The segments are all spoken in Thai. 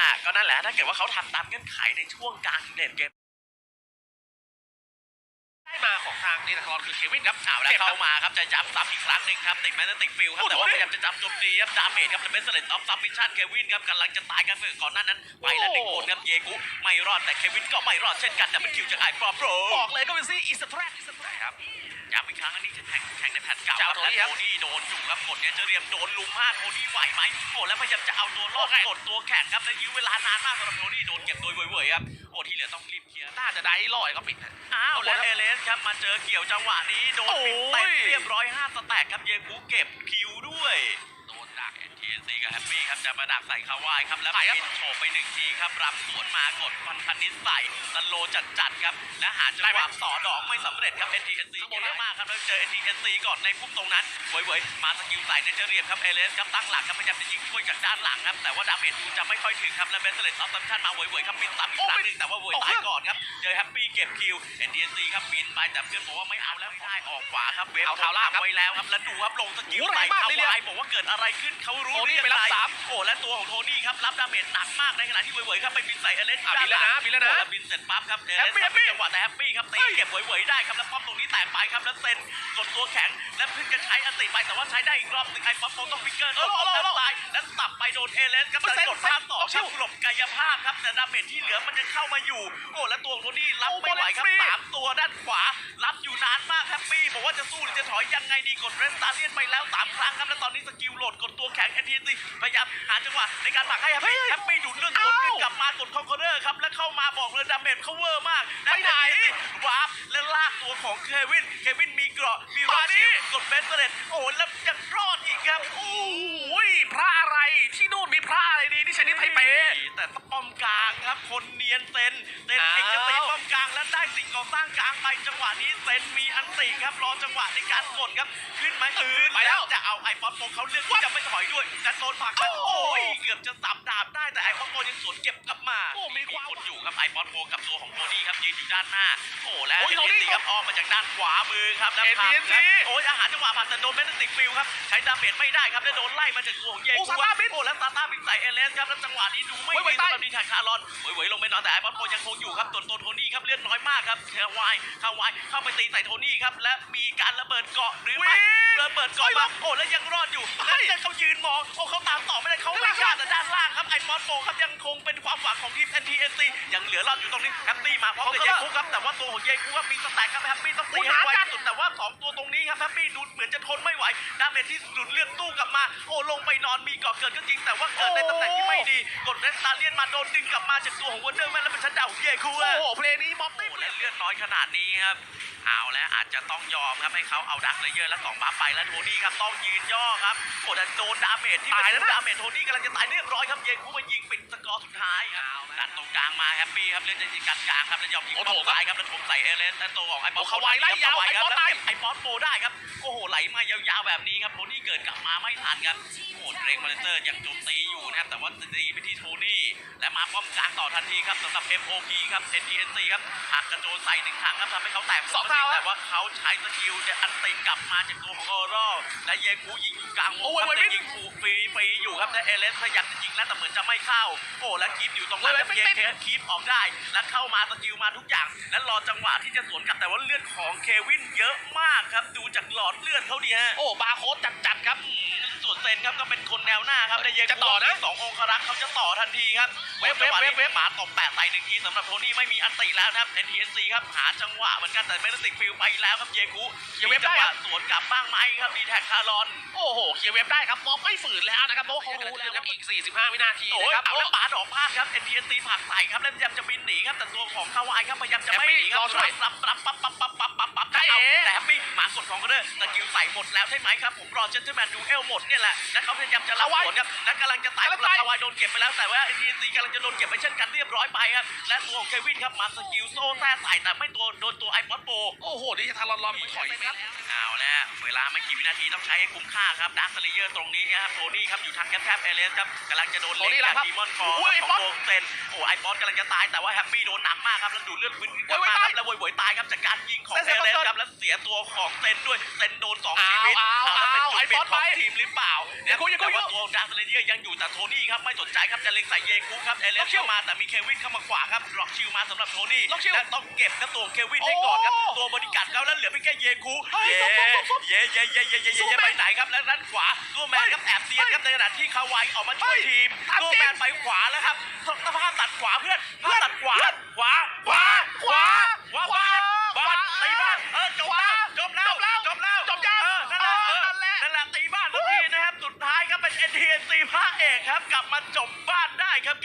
อ่าก็นั่นแหละถ้าเกิดว่าเขาทำตามเงื่อนไขในช่วงกลางเด่นเกม ได้มาของางเนธครคือเควินครับเอาแล้วจ็บคเข้ารับมาครับจะย้ำซ้ำอีกครั้งหนึ่งครับติดแมนติกฟิลครับโอ้โหแต่ว่าพยายามจะจับโจมตีครับดาเมจครับเป็นเซเลตออฟซับมิชชั่นเควินครับกำลังจะตายกันเมื่อก่อนหน้านั้นไปแล้วหนึ่งคนครับเยกุไม่รอดแต่เควินก็ไม่รอดเช่นกันแต่เป็นคิวจากไอฟอร์โปรบอกเลยก็เป็นซี่อิสตรอิสตรครับย้ำอีกครั้งอันนี้จะแข่งแข่งในแพทเก่าคเจ้ารับโทและนี่ครับโทนี่โดนอยู่ครับกดเนี่ยจะเรียมโดนลุมมากโทนี่ไหวไหมโอ้แล้วพยายามจะเอาตัวรอดโอเคกดตัวแข่งครับแล้วยื้อเวลานานมากสำหรับโทนี่โดนเก็บโดยเว่ยๆครับโอ้ที่เหลือต้องรีบเคลียร์น่าจะได้ลอยเขาปิดนะอ้าวโอเคแล้วครับเอเลสครับมาเจอเกี่ยวจังหวะนี้โดนโอ้ปิดยเต็มเรียบร้อยห้าสแต็กครับเยคูเก็บคิวด้วย โดนดักเอ็นทีเอ็นซีกับแฮปปี้ครับจะมาดักใส่คาวายครับแล้วปิดโฉบไปหนึ่งทีครับรับสวนมากดพันพันนิดใส่สโลจัดๆครับและหาจังหวะสอดอกไม่สำเร็จครับ NTNC เยอะมากครับแล้วเจอ NTNC ก่อนในพุ่มตรงนั้นเว่ยๆมาสกิลใส่ในเจอเรียมครับเอเลสครับตั้งหลักครับพยายามจะยิงช่วยจากด้านหลังครับแต่ว่าดาเมจดูจะไม่ค่อยถึงครับและเบสเลตออฟซัมชันมาเว่ยๆครับบินซ้ำอีกครั้งหนึงแต่ว่าเว่ยตายก่อนครับเจอแฮปปี้เก็บคิว NTNC ครับบินไปแต่เพื่อนบอกว่าไม่เอาแล้วไม่ได้ออกขวาครับเวฟเอาเท้าล่างครับไว้แล้วครับแล้วดูครับลงสกิลโอ้โหใส่แรงมากคาเลยเนี่ยวายบอกว่าเกิดอะไรขึ้นเขารู้โทนี่ด้ยังไปรับงสามโอ้และตัวของโทนี่ครับรับดาเมจหนักมากในขณะที่เว่ยๆครับไปบินใส่เอเลสอะบินแล้วนะบินแล้วนะโอ้บินเสร็จปั๊บครับเอเลแฮสปปี้ครับแฮปปี้จังหวะแต่แฮปปี้ครับตีเฮ้ยเก็บเว่ยๆได้ครับแล้วป้อมตรงนี้แตกไปครับแล้วเซนกดตัวแข็งและเพิ่งจะใช้อันติไปแต่ว่าใช้ได้อีกรอบหนึงไอ้ป๊อปโปต้องฟิกเกอร์เอาเอาเอาแล้วตายแล้วสับไปโดนเอเลสครับเฮ้ยแต่กดเซนภาพต่อเซนครับกลบกายภาพครับแต่ดาเมจที่เหลือมันยังเข้ามาอยู่โอ้แล้วตัวของโทนี่รับโอ้ไม่ไหวครับบอลเล่นฟรีสามตัวด้านขวารับอยู่นานมากแฮปปี้บอกว่าจะสู้หรือจะถอยยังไงดีกดเรสตาเลียนไปแล้วสามครั้งครับแล้วตอนนี้สกิลโหลดกดตัวแข็งเอ็นทีซีพยายามหาจังหวะในการผลักให้แฮปปี้แฮปปี้ดูดเลือดกดขึ้นกลับมากดคอนโคเดอร์ครับแล้วเข้ามาบอกเลยดาเมจเขาเวอร์มากไปไหนวาร์ปและลากตัวของเควินเควินมีเกราะมีมาราดิชิลกดเบสเตอร์เลตโอ้แล้วยังรอดอีกครับโอ้ยพระอะไรที่นู่นมีพระอะไรดีที่ชนิดไทเปแต่ป้อมกลางครับคนเนียนเซน เซนเอกจะตีป้อมกลางแล้วได้สิ่งก่อสร้างกลางไปจังหวะนี้เซนมีอันติครับรอจังหวะในการกดครับขึ้นไหมขึ้นไปแล้วจะเอาไอ้ป๊อปโปเขาเลือกที่จะไม่ถอยด้วยจะโดนผลักโอ้ยเกือบจะสับดาบได้แต่ไอ้ป๊อปโปยังสวนเก็บกลับมาโอ้มีความคนอยู่ครับไอ้ป๊อปโปกับตัวของโทนี่ครับยืนอยู่ด้านหน้า โอ้แล้วยเอ็นซีครับออกมาจากด้านขวามือครับแล้วผลักโอ้ยอาหารจังหวะผ่านแต่โดนแมนติกฟิลครับใช้ดาเมจไม่ได้ครับแล้วโดนไล่มาจากตัวของเยโอ้กูซาต้าบินโอ้แล้วซาต้าบินใส่เอเลสครับแล้วจังหวะนี้ดูไม่ดีสำหรับดีแท็กคารอนเว้ยๆลงไปนอนแต่ไอ้บอลโปยังคงอยู่ครับตัวตัวโทนี่ครับเลือดน้อยมากครับเทวายคาวายเข้าไปตีใส่โทนี่ครับและมีการระเบิดเกาะหรือไม่วิ่งระเบิดเกาะเฮ้ยมาโอ้แล้วยังรอดอยู่เฮ้แล้วยเขายืนมองโอ้เขาตามต่อไม่ได้เขาไม่กล้าแต่ด้านล่างครับไอ้บอลโปครับยังคงเป็นความหวังของทีม NTNC ยังเหลือรอดอยู่ตรงนี้แฮปปี้มาพร้อมกับเยคุครับแต่ว่าตัวของเยคุครับมีสแต็กครับแฮปปี้ต้องตีให้ไวที่สุด แต่ว่าสองตัวตรงนี้ครับแฮปปี้ดูเหมือนจะทนไม่ไหวดาเมจที่ดูดเลือดตู้กลับมา โอ้ลงไปนอนมีเกาะเกิดก็จริงแต่ว่าเกิดในตำแหน่งที่ไม่ดี กดเรสตาเลียนมาโดนดึงกลับมาจากตัวของวันเดอร์แมนแล้วเป็นชันดาวของเยคูโอ้อะโหเพลงนี้บ๊อบโอ้ไม่และเลือดน้อยขนาดนี้ครับ เอาแล้วอาจจะต้องยอมครับให้เขาเอาดักเลเยอร์และสองบัฟไปแล้วโทนี่ครับต้องยืนย่อครับโอ้แต่โดนดาเมจที่เป็นดาเมจโทนี่กำลังจะตายเรียบร้อยครับเยคูมายิงปิดสกอร์สุดท้ายเอาดันตรงกลางมาแฮปปี้ครับเล่นในการกลางครับแล้วยอมยิงป้อมซ้ายครับแล้วถมใส่เอเลนและตัวของไอ้บอลเขาไวไล่ยาวไอ้บอสแล้วตายเก็บไอ้บอสโปได้ครับโอ้โหไหลมายาวๆแบบนี้ครับโทนี่เกิดกลับมาไม่ทันครับโอ้โหเรงมาเลเตอร์ยังโจมตีอยู่ นะครับแต่ว่าตีไปที่โทนี่และมาป้อมกลางต่อทันทีครับสำหรับ MOP ครับ NTNC ครับหักกระโจนใส่หนึ่งถังครับทำให้เขาแตกสองเท่าครับแต่ว่าเขาใช้สกิลจะอันติกลับมาจากตัวของออรอและเยคูยิงอยู่กลางวงโอ้ครับยแต่เว้ยยิงฟูฟรีฟรีอยู่ครับและเอเลสพยายามจะยิงแล้วแต่เหมือนจะไม่เข้า โอ้และคีปอยู่ตรงนั้นเว้แล้ยวเว้ยเคเคคีปออกได้ แล้วเข้ามาสกิลมาทุกอย่าง และรอจังหวะที่จะสวนกลับแต่ว่าเลือดของเควินเยอะมากครับดูจากหลอดเลือดเขาดีฮะโอ้บาร์โค้ดจัดๆครับอืมส่วนเซนครับก็เป็นคนแนวหน้าครับได้เยจะต่อนะสององครักษ์เขาจะต่อทันทีครับเว็บเว็บเว็บเว็บหมาตบแปะใส่หนึ่งทีสำหรับโทนี่ไม่มีอันติแล้วนะครับ NTSC ครับหาจังหวะเหมือนกันแต่ไม่ได้ติดฟิลไปแล้วครับเยคุเดี๋ยวเว็บได้มีจังหครัวะบสวนกลับบ้างไหมครับดีแท็กคารอน โอ้โหเคลียร์เว็บได้ครับบ๊อบไม่ฝืนแล้วนะครับเพราะว่าเขารู้แล้วครับอีก 45 วินาทีโอ้ยนะครับเอาแล้วปาดออกพลาดครับ NTSC ผลักใส่ครับแล้วพยายามจะบินหนีครับแต่ตัวของคาวายครับพยายามจะไม่หนีครัรอช่วยรับรับปั๊บปั๊บปั๊บปั๊บปั๊บปั๊บใช่เอาเอ๋แต่แฮปปี้หมากดของก็เด้อสกิลใส่หมดแล้วใช่ไหมครับผมรอเจนเทอร์แมนดูเอลหมดเนี่ยแหละแล้วเขาพยายามจะรับสวนครับและกำลังจะตายกำลังแล้วตายคาวายโดนเก็บไปแล้วแต่ว่า NTSC กำลังจะโดนเก็บไปเช่นกันเรียบร้อยไปครับและตัวของเควินครับมาสกิลโซ่แท้ใส่แต่ไม่ตัวโดนตัวไอพอดโปโอ้โหนี่จะทารอนรอนถอยไปแล้วเอาแล้วเวลาไม่กี่วินาทีต้องใช้ให้คุ้มค่าครับดาร์คเลเยอร์ตรงนี้นะครับโทนี่ครับอยู่ทางแคบแคบเอเลสครับกำลังจะโดนโทนี่เล็งแหจากละครับดีมอนคอโอ้ยไอ้ของบอสโกเซนโอ้ไอ้บอสกำลังจะตายแต่ว่าแฮปปี้โดนหนักมากครับแล้วดูดเลือดพื้นกลับโอ้ยมาคตารัยบแล้วโวยๆตายครับจากการยิงของเซเอนเซนเลสเซนครับแล้วเสียตัวของเซนด้วยเซนโดนสองเอาชีวิตเอาแล้วเป็นเอาจุดไอ้เปลี่ยบอนสของไปทีมหรือเปล่าอย่าคุยอย่าคุยแต่ว่าตัวดาร์คเลเยอร์ยังอยู่แต่โทนี่ครับไม่สนใจครับจะเล็งใส่เยคุครับเอเลล็สอกชิลเข้ามาแต่มีเควินเข้ามาขวางครับล็อกชิลมาสำหรับโทนี่ล็อกชิลและต้องเก็บครับตัวเควินให้ก่อนครับโอ้ตัวบริการแล้วแล้วเหลือเพียงแค่เยคุเฮ้ยเย่ซุบซุบซุบเย่เย่เย่เย่เย่เย่สู้เย่แมนไปไหนครับแล้วด้านขวาตัวแมนครับแอบเซียนครับในขณะที่คาวายออกมาช่วยเฮ้ยทีมถามตัวจริงแมนไปขวาแล้วครับสภาพตัดขวาเพื่อนเพื่อนตัดขวาเพื่อนขวาขวาขวา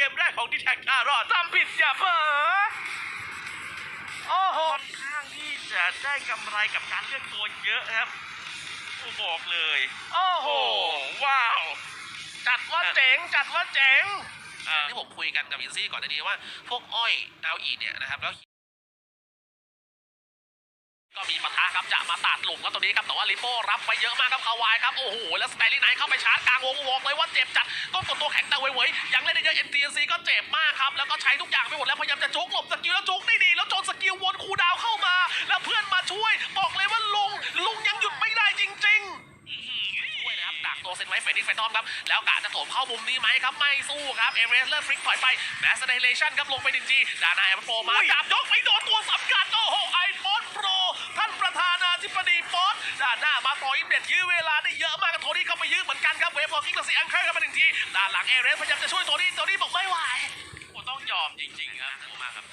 มแรกของดีแท็กท่ารอดทำผิดอย่าเผลอโอ้โหค่อนข้างที่จะได้กำไรกับการเลือกตัวเยอะครับโอ้บอกเลย โอ้โหโอ้ว้าว จัดว่าเจ๋ง จัดว่าเจ๋งเอ่อที่ผมคุยกันกับอินซี่ก่อนหน้านี้ว่า พวกอ้อยดาวอีดเนี่ยนะครับแล้ว ก็มีปะทะครับจะมาตัดหลุมครับตรงนี้ครับแต่ว่าลิโป้รับไปเยอะมากครับคาวายครับโอ้โหแล้วสไตลี่ไนท์เข้าไปชาร์จกลางวงบอกเลยว่าเจ็บจัดต้องกดตัวแข็งแต่เว้ยๆยังเล่นได้เยอะ NTNC ก็เจ็บมากครับแล้วก็ใช้ทุกอย่างไปหมดแล้วพยายามจะจุกหลบสกิลแล้วจุกได้ดีแล้วโจนสกิลวนคูลดาวน์เข้ามา แล้วเพื่อนมาช่วย บอกเลยว่าลุงลุงยังหยุดไม่ได้จริงๆช่วยนะครับดักตัวเซนไว้เฟรดดิ้งไฟทอมครับ แล้วกะจะโถมเข้ามุมนี้ไหมครับ ไม่สู้ครับ เอเรสเลอร์ฟลิกถอยไปแมสเดเลชันครับ ลงไปหนึ่งทีดานาแอมโฟมาจับยกไปโดนตัวสำคัญ โอ้โห ไอโฟนโปร ท่านประธานาธิบดีฟอสด้านหน้ามาต่ออิมเด็ดยื้อเวลาได้เยอะมากกับโทนี่เข้าไปยื้อเหมือนกันครับเวฟฟอร์กิ้งกับซีอังเคิลครับมาหนึ่งทีด้านหลังเอเรสพยายามจะช่วยโทนี่โทนี่บอกไม่ไหวผมต้องยอมจริงๆครับโอ้มากครับ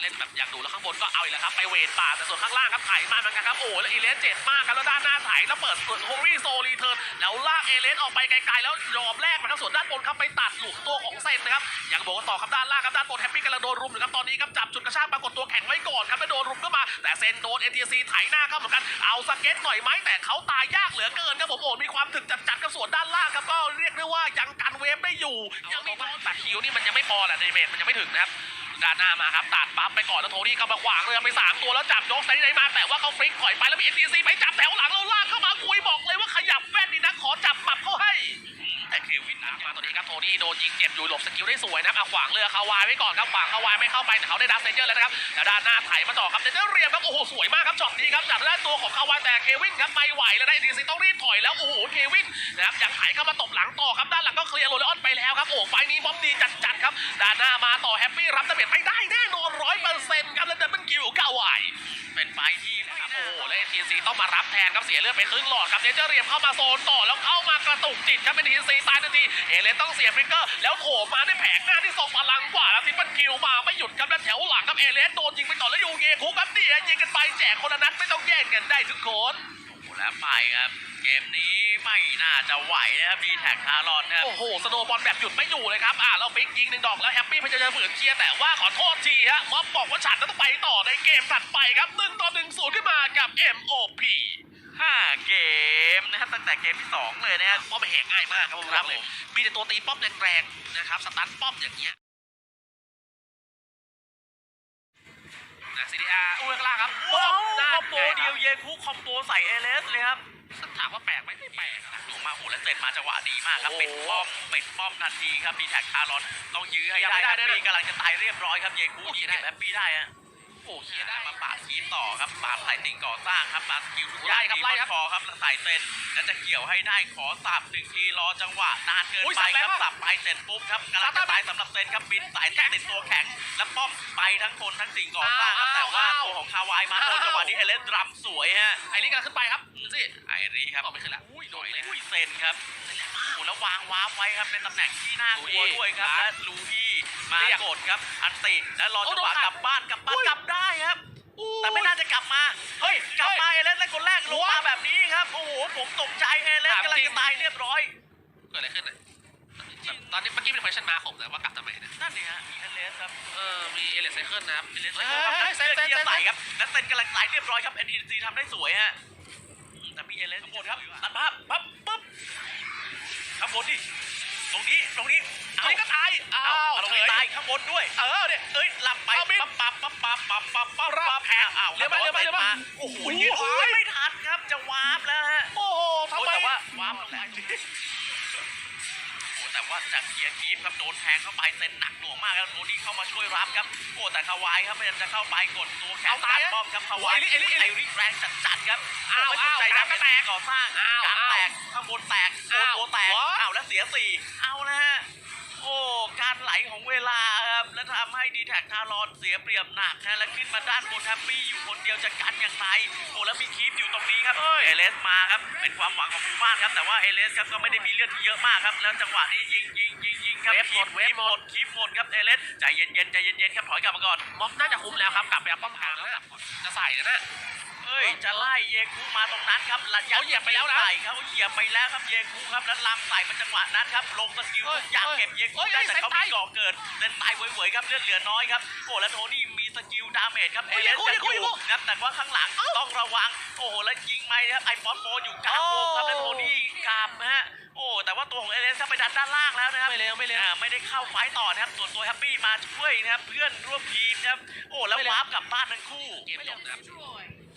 เล่นแบบอยากดูแล้วข้างบนก็เอาอีกแล้วครับไปเวทป่าแต่ส่วนข้างล่างครับไถมาเหมือนกันครับโอ้แล้วเอเลสเจ็บมากครับแล้วด้านหน้าไถแล้วเปิดส่วนโฮรี่โซรีเทิร์นแล้วลากเอเลสออกไปไกลๆแล้วยอมแลกนะครับส่วนด้านบนครับไปตัดหลุมตัวของเซนนะครับอยังบอกกันต่อครับด้านล่างครับด้านบนแฮปปี้กำลังโดนรุมอยู่ครับตอนนี้ครับจับจุดกระชากปรากฏตัวแข็งไว้ก่อนครับแล้วโดนรุมก็มา แต่เซนโดนเอทีซีไถหน้าเข้าเหมือนกันเอาสเก็ตหน่อยไหมแต่เขาตายยากเหลือเกินครับผมโอ้มีความถึกจัดๆกับส่วนด้านล่างครับก็เรียกได้ว่ายังกันเวฟได้อยู่ยังมีตัดคิวนี่มันยังไม่พอแหละเดเมจมันยังไม่ถึงนะครับ ด้านหน้ามาครับตัดปั๊บไปก่อนแล้วโทนี่เข้ามาขวางเรือไปสามตัวแล้วจับยกไซด์ไดมาแต่ว่าเขาฟลิกถอยไปแล้วมีเอ็นดีซีไปจับแถวหลังแล้วลากเข้ามาคุยบอกเลยว่าขยับแว่นดีนะขอจับปรับเข้าให้ แต่เควินนะมาตัวนี้ครับโทนี่โดนยิงเจ็บอยู่หลบสกิลได้สวยนะครับเอาขวางเรือคาวายไว้ก่อนครับขวางคาวายไม่เข้าไปแต่เขาได้ดักเซนเจอร์แล้วนะครับแล้วด้านหน้าไถมาต่อครับเซนเจอร์เรียมครับโอ้โหสวยมากครับช็อตนี้ครับจับได้ตัวของคาวายแต่เควินครับไม่ไหวแล้วได้ดีซีต้องรีบถอยแล้วโอ้โหเควินนะครับยังไถเข้ามาตบหลังต่อครับด้านหลังก็เคลียร์โรเลออนไปแล้วครับโอ้ไฟนี้บ๊อบดีจัดๆครับด้านหน้ามาต่อแฮปปี้รับดาเมจไม่ได้แน่นอนร้อยเปอร์เซ็นต์ครับแล้วดับเบิลคิวคาวาย เป็นไฟที่ไม่ครับน่าโอ้โหและเอทีซีต้องมารับแทนครับเสียเลือดไปครึ่งหลอดครับเนเจอร์เรียมเข้ามาโซนต่อแล้วเข้ามากระตุกจิตครับเป็นทีซีตายทันทีเอเลนต้องเสียฟลิกเกอร์แล้วโถมมาด้แผงหน้าที่ทรงพลังกว่าแล้วทิปเปิลคิวมาไม่หยุดครับแล้วแถวหลังครับเอเลนโดนยิงไปต่อแล้วยูเงคุกครับเนี่ยยิงกันไปแจกคนละนัดไม่ต้องแย่งกันได้ทุกคนโอ้โหแล้วไปครับ เกมนี้ไม่น่าจะไหวนะครับดีแท็กทารอนนะครับโอ้โหสโนว์บอลแบบหยุดไม่อยู่เลยครับอ่าแล้วฟิกยิงหนึ่งดอกแล้วแฮปปี้พยายามจะฝืนเคลียร์แต่ว่าขอโทษทีฮะม็อบบอกว่าฉันต้องไปต่อในเกมถัดไปครับหนึ่งต่อหนึ่งศูนย์ขึ้นมากับ MOP ห้าเกมนะครับตั้งแต่เกมที่สองเลยนะครับป้อมไปแหกง่ายมากครับผมครับเลยผมมีแต่ตัวตีป้อมแรงๆนะครับสตันป้อมอย่างเงี้ยนะซีดีอาร์อุ้ยข้างล่างครับว้าวนั่นคอมโบไงเดียวเยคุคอมโบใส่เอเลสเลยครับ ถามว่าแปลกไหมไม่แปลกนะลงมาโอ้โหแล้วเสร็จมาจังหวะดีมากครับโอ้ปิดป้อมปิดป้อมทันทีครับดีแท็กทารอนต้องยื้อให้ได้ครับปีกำลังจะตายเรียบร้อยครับเยคุยิงเก็บแฮปปี้ได้ฮะ โอ้เคลีเขียยร์ได้ได้มามาปาดทีมต่อครับปาดสายติ่งก่อสร้างครับมาสกิลทุกอย่างไล่ครับดีไล่ครับคอครับแล้วใส่เซนแล้วจะเกี่ยวให้ได้ขอสับหนึ่งทีรอจังหวะนานเกินอุ้ยไปสับแรงครับมากสับไปเสร็จปุ๊บครับกำลังสัจะบได้ตายสำหรับเซนครับบินสายแทงติดตัวแข็ง แล้วป้อมไปทั้งคนทั้งสิ่งก่อสร้างครับอ้าวแต่ว่าอ้าวตัวของคาวายมาโดนจังหวะนี้เอเลนดรัมสวยฮะไอริกำลังขึ้นไปครับดูสิไอรีครับออกไปขึ้นแล้วอุ้ยโดนเลยอุ้ยเซนครับโอ้โหแล้ววางวาร์ปไว้ครับในตำแหน่งที่น่ากลัวลูอี้ด้วยครับครับและลูอี้ มาเรียกกดครับ อันติและรอจังหวะโอ้โดนขัดกลับบ้านกลับบ้านอุ้ยกลับได้ครับ แต่ไม่น่าจะกลับมา เฮ้ย กลับมาเอเลสแล้วคนแรกลงมาแบบนี้ครับ โอ้โห ผมตกใจเอเลสถามกำลังจริจะงตายเรียบร้อยเกิดอะไรขึ้นเนี่ยตอนนี้เมื่อกี้เป็น question mark ผมแต่ว่ากลับทำไมเนี่ยนั่นนี่ฮะเอเลสครับ เออ มีเอเลสไซเคิลนะครับเอเลสเฮ้ครับยเซเซนนเซเซนนเซนใส่ครับและเซนกำลังตายเรียบร้อยครับ NTC ทำได้สวยฮะแต่มีเอเลสข้างบนครับตัดภาพปั๊บปุ๊บข้างบนดิตรงนี้ตรงนี้ อันนี้ก็ตายอ้าเอาวเอาตรงนี้ตายข้างบนด้วย เออเนี่ยเอ้ยหลับไปเอาบินปั๊บปั๊บปั๊บปั๊บปั๊บปั๊บปั๊บรับปั๊บแทงอ้าวเดี๋ยวมาเดี๋ยวมาเดี๋ยวมาโอ้โหโอ้โหยืนโอ้ยไม่ทันครับจะวาร์ปแล้วฮะโอ้โหทำโอ้ไมแต่ว่าวาร์ปแหละโอ้แต่ว่าจากเกียร์กีฟครับโดนแทงเข้าไปเซนหนักหน่วงมากครับโทนี่เข้ามาช่วยรับครับโอ้แต่คาวายครับพยายามจะเข้าไปกดตัวแขนเอาตายป้อมครับคาวายเอลิเอลิเอลิไอริแรงจัดๆครับอ้าวไม่สนใจอ้าวนะกลางแตกก่อสร้างอ้าวกลางอ้าวแตกข้างบนแตกโอ้อ้าวตัวแตกวะอ้าวแล้วเสียสี่เอาแล้วฮะ โอ้การไหลของเวลาครับแล้วทำให้ดีแท็กทารอนเสียเปรียบหนักฮะแล้วขึ้นมาด้านบนแฮปปี้อยู่คนเดียวจะกันอย่างไรโอ้แล้วมีคีปอยู่ตรงนี้ครับเอเลสมาครับเป็นความหวังของหมู่บ้านครับแต่ว่าเอเลสครับก็ไม่ได้มีเลือดที่เยอะมากครับแล้วจังหวะนี้ยิงยิงยิงยิงครับเวฟหมดคีปเวฟหมดคีปหมดครับเอเลสใจเย็นๆใจเย็นๆครับถอยกลับมาก่อนม็อบน่าจะคุ้มแล้วครับกลับไปเอาป้อมกลางแล้วนะจะใส่นะ เอ้ยจะไล่เยคุมาตรงนั้นครับหลังจากเขาเหยียบไปแล้วนะใส่เขาเหยียบไปแล้วครับเยคุครับแล้วลำใส่มาจังหวะนั้นครับลงสกิลเฮ้ยทุกอย่างเฮ้ยเก็บเยคุเฮ้ยได้แต่เฮ้ยเขาเซนไตมีก่อเกิดเล่นตายเว่ยๆครับเลือดเหลือน้อยครับโอ้แล้วโทนี่มีสกิลดาเมจครับเฮ้เอยเลสเยยังคุอเยคุยู่ครับแต่ว่าข้างหลังเอ้าต้องระวังโอ้โหแล้วยิงไม่ครับไอฟอนโฟอยู่กลางวงครับโอ้แล้วโทนี่กลับนะฮะโอ้แต่ว่าตัวของเอเลสครับไปดันด้านล่างแล้วนะครับไม่เร็วไม่เร็วอ่าไม่ได้เข้าไฟต์ต่อนะครับส่วนตัวแฮปปี้มาช่วยนะครับเพื่อนร่วมทีมนะครับโอ้แล้วไม่เร็ววาร์ปกลับบ้านทั้งคู่เกมจบนะครับ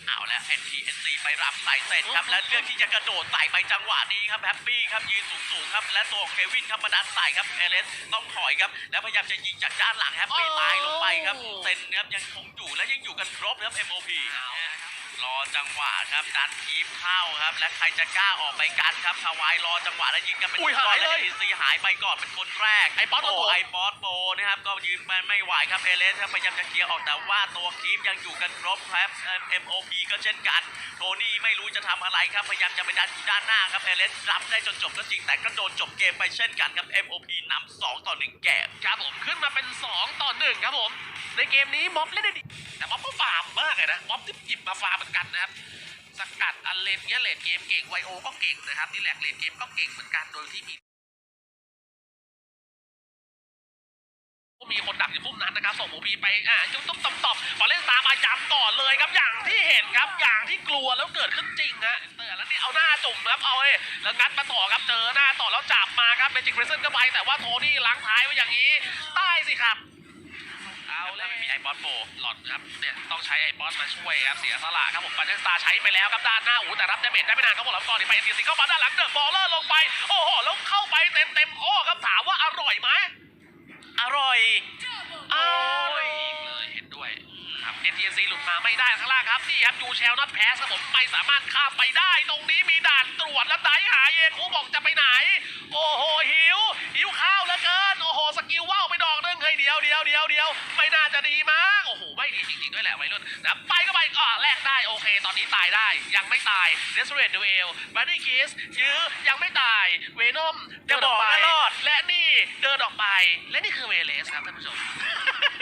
เอาแล้ว NTNC ไปรับใส่เสร็จครับ และเลือกที่จะกระโดดใส่ไปจังหวะนี้ครับแฮปปี้ครับยืนสูงๆครับ และตัวของเควินครับมาดันใส่ครับเอเลสต้องถอยครับ แล้วพยายามจะยิงจากด้านหลังแฮปปี้โอ้ตายลงไปครับเซนครับยังคงอยู่และยังอยู่กันครบครับ MOP ร อจังหวะครับดันคีบเข้าครับ และใครจะกล้าออกไปกันครับฮาวายรอจังหวะแล้วยิงกันเป็นอุ้ยก้อนหายเลยและ NTNC หายไปก่อนเป็นคนแรกไอ้ป๊อตโอ้โอ้โหไอปอสโบนะครับก็ยืนไปไม่ไหวครับเอเลสครับพยายามจะเคลียร์ออกแต่ว่าตัวคีปยังอยู่กันครบครับเอ็มโอพีก็เช่นกันโทนี่ไม่รู้จะทำอะไรครับพยายามจะไปดันอยู่ด้านหน้าครับเอเลสรับได้จนจบก็จริงแต่ก็โดนจบเกมไปเช่นกันครับ MOP นำสองต่อหนึ่งแกมครับผมขึ้นมาเป็น 2 ต่อ 1 ครับผม ในเกมนี้ม็อบเล่นได้ดีแต่ม็อบก็ฟาร์มมากเลยนะม็อบที่หยิบมาฟาร์มเหมือนกันนะครับสกัดอันเลนเงี้ยเลดเกมเก่งไวโอก็เก่งนะครับนี่แหลกเลดเกมก็เก่งเหมือนกันโดยที่มีมีคนดักอยู่พุ่มนั้นนะครับส่งหมูพีไปอ่าจุ๊บตุ๊บตบตบพอเล่นตามมาย้ำก่อนเลยครับอย่างที่เห็นครับอย่างที่กลัวแล้วเกิดขึ้นจริงฮะเตือนแล้วนี่เอาหน้าจุ่มครับเอาเอ้ยแล้วงัดมาต่อครับเจอหน้าต่อแล้วจับมาครับเมจิกเรเซนก็ไปแต่ว่าโทนี่ล้างท้ายไว้อย่างนี้ใต้สิครับ แล้วไม่มีไอปอสโบหลอดครับเนี่ยต้องใช้ไอ้บอสมาช่วยครับเสียสละครับผมปันเทสตาใช้ไปแล้วครับด้านหน้าอูแต่รับดาเมจได้ไม่นานครับผมหลังก่อนนี่ไปเอ็นทีซีเข้ามาด้านหลังเดอะบอลเลอร์ลงไป โอ้โหแล้วเข้าไปเต็มเต็มข้อครับถามว่าอร่อยไหมอร่อยอร่อยเลยเห็นด้วย ครับ NTNC หลุดมาไม่ได้ข้างล่างครับนี่ครับยูเชลน็อตแพสครับผมไม่สามารถข้ามไปได้ ตรงนี้มีด่านตรวจแล้วไดหาเองกูบอกจะไปไหน โอ้โหหิว หิวข้าวเหลือเกินโอ้โหสกิลว่าวไปดอกหนึงเฮ้ยเดียวเดียวเดียวเดียวไม่น่าจะดีมั้งโอ้โหไม่ดีจริงๆด้วยแหละวัยรุ่นนะไปก็ไปอ่าแลกได้โอเค ตอนนี้ตายได้ยังไม่ตายเดสเรดดูเอลบันนี่คิสยื้อยังไม่ตายเวนอมเดินออกไปอย่าบอกนะรอดและนี่เดินออกไปและนี่คือเวเลสครับท่านผู้ชม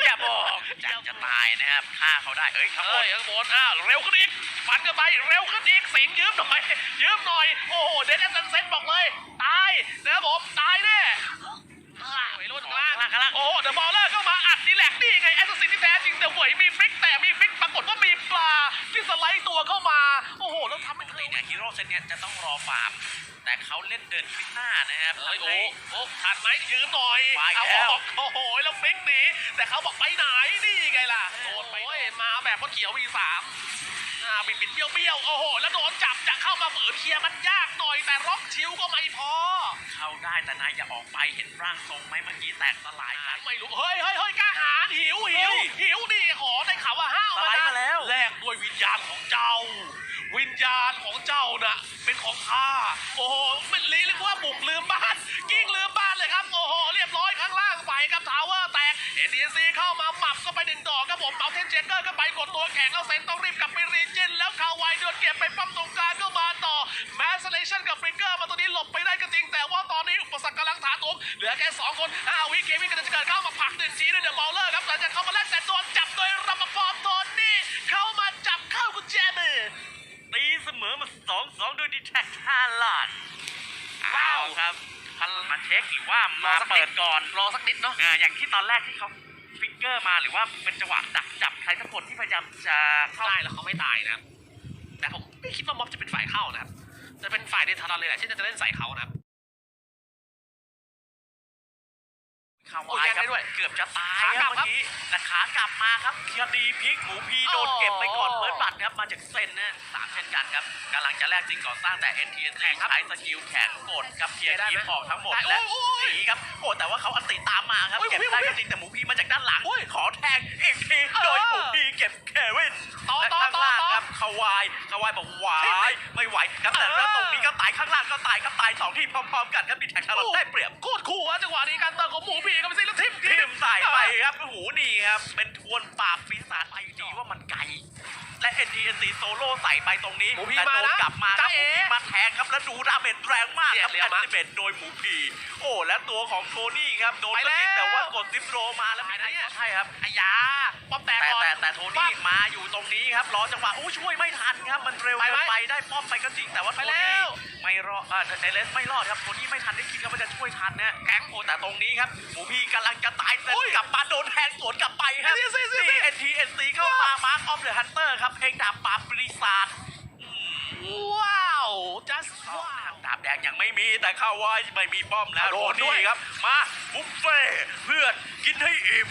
อย่าบอกจะจะตายนะครับฆ่าเขาได้เอ้ยครับผเอ้มยข้างบนอ้าวเร็วขึ้นอีกฟันกันไปเร็วขึ้นอีกสิงยืมหน่อยยืมหน่อยโอ้โหเดนแอนเซนบอกเลยตายนะครับผมตายแน่อ่าไปรุ่นกลางข้างล่างข้างล่างโอ้เดอะบอลเลอร์เข้ามาอัดดีแลกนี่ไงแอสซัสซินที่แท้จริงแต่เหวยมีฟิกแต่มีฟิกปรากฏว่ามีปลาที่สไลด์ตัวเข้ามา โอ้โหแล้วทำให้ปกเธติอเนี่ยฮีโร่เซตเนี่ยจะต้องรอฟาร์ม แต่เขาเล่นเดินขึ้นหน้านะครับเฮ้ยทำโอ้ให้โอ้ทันไหมยืมหน่อยไปเอาแล้วออกโอ้โหแล้วฟิกหนีแต่เขาบอกไปไหนนี่ไงล่ะโดนไปโอ้ยมาแบบว่าเขียวมีสามอ่าบิดบิดเบี้ยวเบี้ยวโอ้โห แล้วโดนจับจะเข้ามาฝืนเคลียร์มันยากหน่อย แต่ร็อกชิวก็ไม่พอ เข้าได้แต่นายอย่าออกไปเห็นร่างทรงไหมเมื่อกี้แตกสลายไปไม่รู้ เฮ้ยเฮ้ยเฮ้ยกล้าหาญหิวหิวเฮ้ยหิวดิขอได้ข่าวว่าห้าวสไลด์มาแล้วแลกด้วยวิญญาณของเจ้า วิญญาณของเจ้าน่ะ เป็นของข้าโอ้โหเป็นลีเรียกว่าบุกลืมบ้านกิ้งลืมบ้านเลยครับ โอ้โห เรียบร้อยข้างล่างไปครับทาวเวอร์แตกเอ็นดีซีเข้ามาหมับก็ไปดึงดอกครับผมเปาเทนเจเกอร์ก็ไปกดตัวแข็งแล้วเซนต้องรีบกลับไปรีจินแล้วคาวายเดือดเก็บไปปั๊มตรงกลางก็มาต่อแมสเลชันกับฟริกเกอร์มาตัวนี้หลบไปได้ก็จริง แต่ว่าตอนนี้อุปสรรคกำลังถาโถมเหลือแค่สองคนห้าวิเควินก็จะเกิดเข้ามาผักหนึ่งจีด้วยเดอะบอลเลอร์ครับหลังจากเข้ามาแลกแต่โดนจับโดยรัม ลานว้าวเอครับพันมาเช็คหรือว่ามาสักนิเปิดก่อนรอสักนิดเนาะเอออย่างที่ตอนแรกที่เขาฟิกเกอร์มาหรือว่าเป็นจังหวะดักจับใครสักคนที่พยายามจะเข้า ได้แล้วเขาไม่ตายนะครับแต่ผมไม่คิดว่าม็อบจะเป็นฝ่ายเข้านะครับจะเป็นฝ่ายเดทารอนเลยแหละที่จะเล่นใส่เขานะครับ คาโอ้วายยครับ ได้ด้วย เกือบจะตายขากคลัรับบเมื่อกี้แต่ขากลับมาครับคดีพลิกหมูพีโดนเก็บไปก่อนอ๋อเปิดบัตรครับมาจากเซนนะสามเช่นกันครับกำลังจะแลกสิ่งก่อสร้างแต่ NTN แข่งครับใช้สกิลแขนกดครับเคลียร์ได้ไหมทีมออกทั้งหมดได้และโอ้ยหนีครับโอ้แต่ว่าเขาอันติตามมาครับโอ้ยเก็บหมูพีได้ก็จริงแต่หมูพีมาจากด้านหลังโอ้ยขอแทงอีกทีโดยหมูพีเก็บเควินต่อและต่อข้างต่อล่างต่อครับคาวายคาวายบอกหวาทิ้งดิยไม่ไหวครับแต่ เออแล้วโตรงนี้ก็ตายข้างล่างก็ตายครับตายสองที่พร้อมๆกันครับดีแท็กชาร์ลอตได้เปรียบโคตรคู่อะจังหวะนี้การเติมของหมูพีกับซิแล้วทิมทิมใส่ไปครับโอ้โหนี่ครับเป็นทวนปราบปีศาจไปดีว่ามันไกล และ NTNC โซโล่ใส่ไปตรงนี้หมูพีแต่มาโดนนะกลับมาคจ้ารับหเอ๋มูพีมาแทงครับแล้วดูดาเมจแรงมากครับเรียแอบนมาติเมจโดยหมูพีโอ้และตัวของโทนี่ครับโดนไปก็จริงแล้ว แต่ว่ากดซิปโรมาแล้วไม่ได้ไปนะเนี่ยใช่ครับ อายาป้อมแตกแต่ก่อนแต่แต่โทนี่มาอยู่ตรงนี้ครับรอจังหวะโอ้ช่วยไม่ทันครับมันเร็วไปเกิไหมนไปได้ป้อมไปก็จริงแต่ว่าโทไปแล้นี่วไม่รอดอ่าเอเลสไม่รอดครับโทนี่ไม่ทันได้คิดครับว่าจะช่วยทันนะแก๊งโอแต่ตรงนี้ครับหมูพี่กำลังจะตายเสร็จโอ้ยกลับมาโดนแทงสวนกลับไปครับ NTNC นี่ NTNC เข้ามามาร์คออฟเดอะฮันเตอร์ครับเพลงดาบปราบปีศาจอืมว้าว just ว้าวดาบแดงยังไม่มีแต่เข้าไว้ไม่มีป้อมแล้วโดโดนนด้ด้ววยยครับ มาบุฟเฟ่ต์เพื่อนกินให้อิ่ม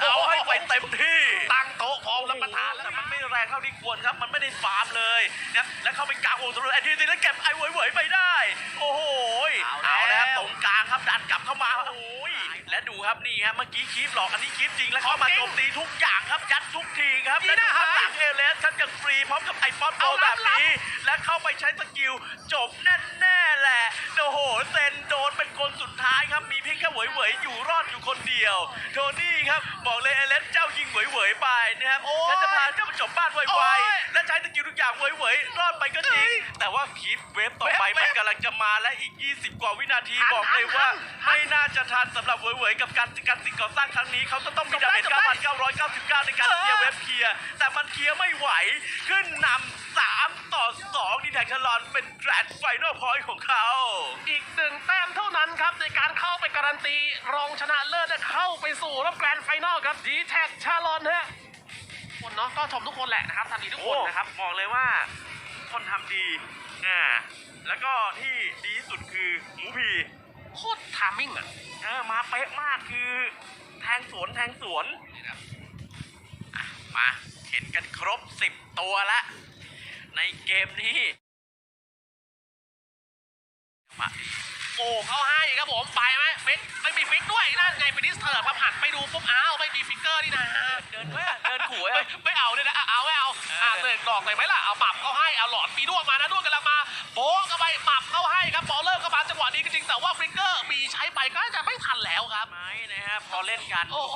เอาให้ไปเต็มที่ตั้งโต๊ะพร้อมรับประทานแล้วแต่มันไม่แรงเท่าที่ควรครับ มันไม่ได้ฟาร์มเลยนะแล้วเข้าไปกลางวงตรงนั้นไอ้ทีนี้แล้วเก็บไอ้เหวยๆไปได้ โอ้โหยเอาแล้วแล้วตรงกลางครับดันกลับเข้ามาโอ้ย และดูครับนี่ครับเมื่อกี้คลิปหลอกอันนี้คลิปจริงแล้วเข้ามาโจมตีทุกอย่างครับยัดทุกทีครับนี่และดูนะข้างหลัฮะงเอเลสครับยังฟรีพร้อมกับไอป๊อปโตเอาแบรับบนี้ และเข้าไปใช้สกิลจบแน่ๆแหละ โอ้โหเซนโดนเป็นคนสุดท้ายครับ มีเพียงแค่เหวยๆอยู่รอดอยู่คนเดียว โทนี่ครับบอกเลยเอเลสเจ้ายิงเหวยๆไปนะครับโอ้ยฉันจะพาเจ้าไปจบบ้านไวโอ้ๆยและใช้สกิลทุกอย่างเหวยๆรอดไปก็จริง แต่ว่าคีฟเวฟต่อไปเวฟมันกำลังจะมาและอีก 20 กว่าวินาทีทันบอกเลยว่าทันทันไม่น่าจะทันสำหรับเหวยๆกับการการสิ่งก่อสร้างครั้งนี้เขาจะต้องมีดาเมจจบได้9,999 ในการเออเคลียร์เวฟเคลียร์แต่มันเคลียร์ไม่ไหวขึ้นนำ3 ต่อ2ดีแท็กชลอนเป็นแกรนด์ไฟนอลพอยต์ของเขา อีกหนึ่งแต้มเท่านั้นครับ ในการเข้าไปการันตี รองชนะเลิศและเข้าไปสู่รอบแกรนด์ไฟนอลครับดีแท็กชาลอนฮะคนเนาะก็ชมทุกคนแหละนะครับทำดีทุกคนนะครับบอกเลยว่าคนทำดีอ่าแล้วก็ที่ดีที่สุดคือหมูพีโคตรทามมิ่งอะเออมาเป๊ะมากคือแทงสวนแทงสวนอะมาเห็นกันครบ10ตัวละ ในเกมนี้มาโอ้เขาให้ครับผมไปไหมฟิกไม่มีฟิกด้วยนั่นไงเป็นดิสเทอร์ครับหันไปดูปุ๊บอ้าวไม่มีฟิกเกอร์นี่นะเดินเว้ยเดินขู่ไม่เว้ยไม่เอาเลยนะอะเอาไม่เอาเอออ่อ่าเดินดอกเลยไหมล่ะเอาปรับเขาให้เอาหลอดปีด้วงมานะด้วงกำลังมาโป๊ะเข้าไปปรับเขาให้ครับบ อลเลอร์ก็มาจังหวะนี้ก็จริงแต่ว่าฟิกเกอร์มีใช้ไปก็จะไม่ทันแล้วครับไม้นะครับพอเล่นกัน โอ้โห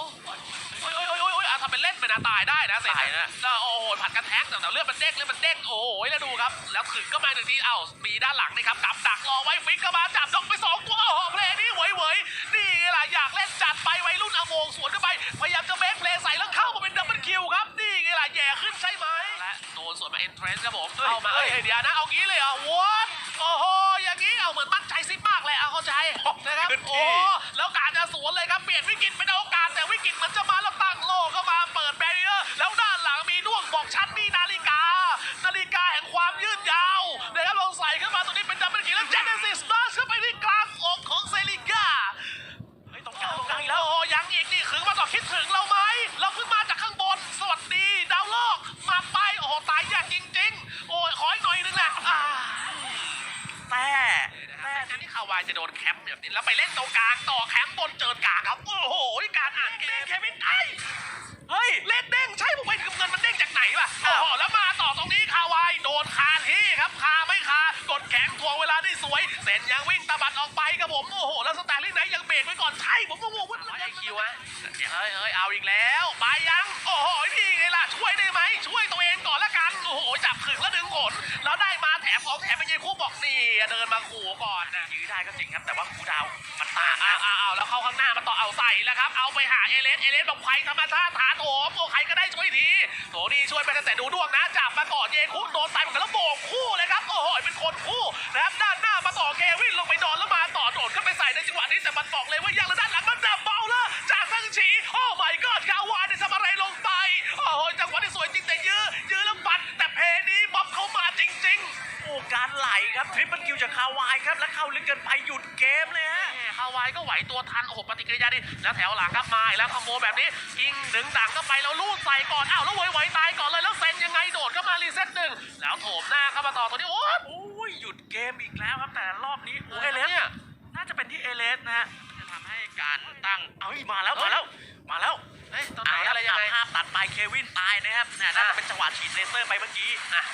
โอ้ยโอ้ยโอ้ยโอ้ยโอ้ยอะทำเป็นเล่นไปนะตายได้นะเสร็จตายนะ แล้วโอ้โหผัดกันแท็กแต่แต่เลือดมันเด้งเลือดมันเด้งโอ้โหแล้วดูครับ แล้วถึงก็มาหนึ่งทีเอ้ามีด้านหลังนะครับกับดักรอไว้ฟิกก็มาจับดอกไปสองตัวโอ้โหเพลย์นี้เหวยเหวยนี่ไงล่ะอยากเล่นจัดไปวัยรุ่นอโมงสวนเข้าไปพยายามจะเบรกเพลย์ใส่แล้วเข้ามาเป็นดับเบิลคิวครับนี่ไงล่ะแย่ขึ้นใช่ไหมและโดนสวนมาเอ็นเทรนส์ครับผมเข้ามาเอ้ยเดี๋ยวนะเอางี้เลยเหรอวอตโอ้โหอย่างนี้เอาเหมือนมั่นใจซิปมาก เลยเอาเข้าใจนะครับขึ้นที่โอ้แล้วการจะสวนเลยครับเปลี่ยนวิกฤตเป็นโอกาสแต่วิกฤตมันจะมาแล้วตั้งโลเข้ามาเปิดแบรีเออร์แล้วด้านหลังมีด้วงบอกชัดนี่นาฬิกา นาฬิกาแห่งความยืดยาวนะครับลองใส่ขึ้นมาตรงนี้เป็นดับเบิลคิวแล้วเจเนซิสมาขึ้นไปที่กลางอกของเซริก้าเฮ้ยตรงกลางตรงกลางอีกแล้วโอ้ยังอีกนี่คือมาต่อคิดถึงเราไหมเราเพิ่งมาจากข้างบนสวัสดีดาวโลกมาไปโอ้โหตายยากจริง ๆ โอ้ยขออีกหน่อยนึงแหละอ่าแต่แต่ การที่คาวายจะโดนแคมป์แบบนี้แล้วไปเล่นตรงกลางต่อแคมป์บนเจิดกางครับ โอ้โห การอ่านเกมเควินไอเฮ้ย เล่นเด้งใช่ผมไปถึงเงินมันเด้งจากไหนวะโอ้โหแล้วมาต่อตรงนี้คาวายโดนคาที่ครับคาไม่คากดแข็งทวงเวลาได้สวยเซนยังวิ่งตะบัดออกไปครับผมโอ้โหแล้วสแตนลี่ไหนยังเบรกไว้ก่อนใช่ผมก็งงว่าไอคิวอะเฮ้ยเฮ้ยเอาอีกแล้วไปยังโอ้โหนี่ไงล่ะช่วยได้ไหมช่วยตัวเองก่อนละกันโอ้โหจับ ขึงแล้วดึงขนแล้วได้มาแถมของแถมเป็นยีคู่บอกนี่เดินมาขู่ก่อนนะยื้อได้ก็จริงครับแต่ว่าครูดาวมันอ่าต่างอ่านะอ่าแล้วเข้าข้างหน้ามาต่อเอาใส่แล้วครับ เอาไปหาเอเลสเอเลสบอกไผ่ธรรมชาติฐานโถมโอ้ใครก็ได้ช่วยทีโถดีช่วยไปตั้งแต่ดูดวงนะจับมาก่อนเยคุโดนใส่เหมือนกันแล้วโบกคู่เลยครับโอ้โหเป็นคนคู่นะครับด้านหน้ามาต่อเควินลงไปนอนแล้วมาต่อโดดเข้าไปใส่ในจังหวะนี้แต่มันบอกเลยว่ายังแล้วด้านหลังมันดับเบ ทริปเปิลคิวจากคาวายครับแล้วเข้าลึกเกินไปหยุดเกมเลยฮะแหม่ฮาวายก็ไหวตัวทันโอ้โหปฏิกิริยาดีแล้วแถวหลังครับมาอีกแล้วคอมโบแบบนี้ยิงดึงดังเข้าไปแล้วลูดใส่ก่อนอ้าวแล้วไหวไหวตายก่อนเลยแล้วเซนยังไงโดดเข้ามารีเซ็ตหนึ่งแล้วโถมหน้าเข้ามาต่อตัวนี้โอ้ยโอ้ยหยุดเกมอีกแล้วครับแต่รอบนี้โอ้โอ้เอเลสเนี่ยน่าจะเป็นที่เอเลสนะฮะจะทำให้การตั้งเอ้ยมาแล้วมาแล้วมาแล้วเฮ้ยตอนไหนเอาอะไรยังไงภาพตัดไปเควินตายนะครับเนี่ยน่าจะเป็นจังหวะฉีดเลเซอร์ไปเมื่อกี้อะ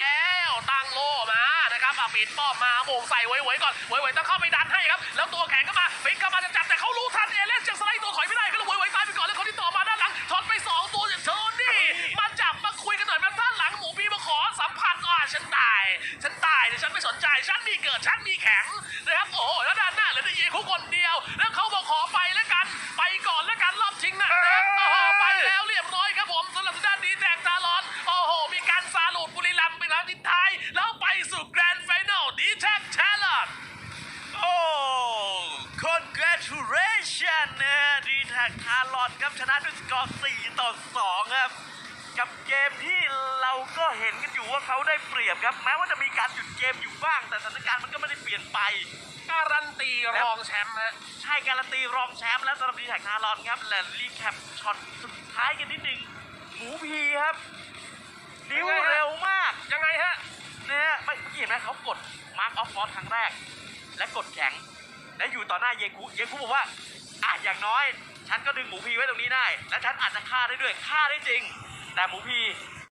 แล้วตั้งโลมานะครับอะปิดป้อมมาโมงใส่ไว้ไว้ก่อนไว้ไว้ต้องเข้าไปดันให้ครับ แล้วตัวแข็งก็มาฟิกเข้ามาจะจับแต่เขารู้ทันเอเลนจากสไลด์ตัวถอยไม่ได้ก็เลยไว้ไว้ตายไปก่อนแล้วคนที่ต่อมาด้านหลังถอนไปสองตัวอย่างโทนี่มาจับมาคุยกันหน่อยมาด้านหลังหมูพีมาขอสัมผัสอะฉันตาย ฉันตายแต่ฉันไม่สนใจฉันมีเกิดฉันมี ฮะดีแท็กคาร์ลอนครับชนะด้วยสกอร์ 4 ต่อ 2 ครับ กับเกมที่เราก็เห็นกันอยู่ว่าเขาได้เปรียบครับ แม้ว่าจะมีการหยุดเกมอยู่บ้าง แต่สถานการณ์มันก็ไม่ได้เปลี่ยนไป การันตีรองแชมป์ฮะใช่การันตีรองแชมป์แล้วสำหรับดีแท็กคาร์ลอนครับและรีแคปช็อตสุดท้ายกันนิดหนึ่งหมูพีครับนิ้วเร็วมากยังไงฮะนะฮะไม่เมื่อกี้เห็นไหมเขากดมาร์กออฟฟอร์ครั้งแรก และกดแข็งและอยู่ต่อหน้าเยคุเยคุบอกว่าอะอย่างน้อย ฉันก็ดึงหมูพีไว้ตรงนี้ได้ และฉันอาจจะฆ่าได้ด้วยฆ่าได้จริง แต่หมูพี